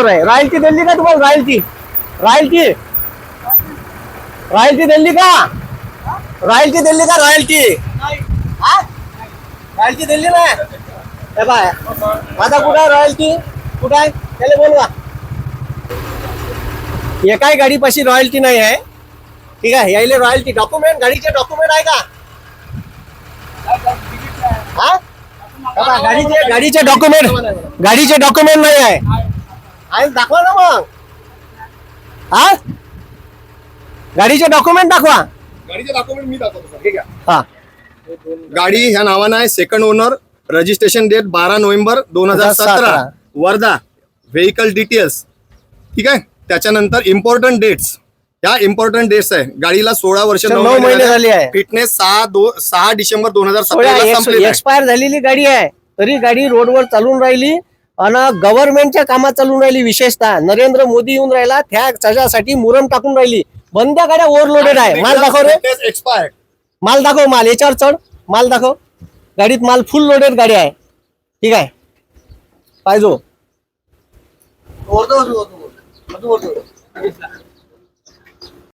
बोल रहे राहल की दिल्ली का तू बोल राहल की। राहल की। राहल की दिल्ली का। राहल की दिल्ली का राहल की। हाँ? राहल की दिल्ली में? हे कुछ माझा कुठं आहे राहील ती कुठं आहे त्याला बोलवा एकाही रॉयल्टी नहीं है ठीक है यही रॉयल्टी डॉक्युमेंट गाडीचे डॉक्यूमेंट है? का गाडीचे गाडीचे डॉक्युमेंट गाडीचे डॉक्युमेंट नाही आहे. आहे दाखवा ना मग. हा गाडीचे डॉक्युमेंट दाखवा. गाडीचे डॉक्युमेंट मी दाखवतो सर. ठीक आहे? हा. गाडी ह्या नावानं आहे सेकंड ओनर रजिस्ट्रेशन डेट बारा नोव्हेंबर दोन हजार सतरा. 2017. वर्धा व्हेकल डिटेल्स ठीक आहे? त्याच्यानंतर इम्पॉर्टंट डेट्स या इम्पॉर्टंट डेट्स आहे. गाडीला सोळा वर्ष नऊ महिने झाले आहे. फिटनेस सहा दो सहा डिसेंबर दोन हजार सतरा एक्सपायर झालेली गाडी आहे. तरी गाडी रोडवर चालून राहिली. आणि गव्हर्नमेंटच्या कामात चालून राहिली विशेषतः. नरेंद्र मोदी येऊन राहिला त्या त्याच्यासाठी मुरम टाकून राहिली. बंद्या गाड्या ओव्हरलोडेड आहे. माल दाखव रे. एक्सपायर्ड माल दाखव माल याच्यावर चढ. माल दाखव. गाडीत माल फुल लोडेड गाडी आहे. ठीक आहे. पाहिजो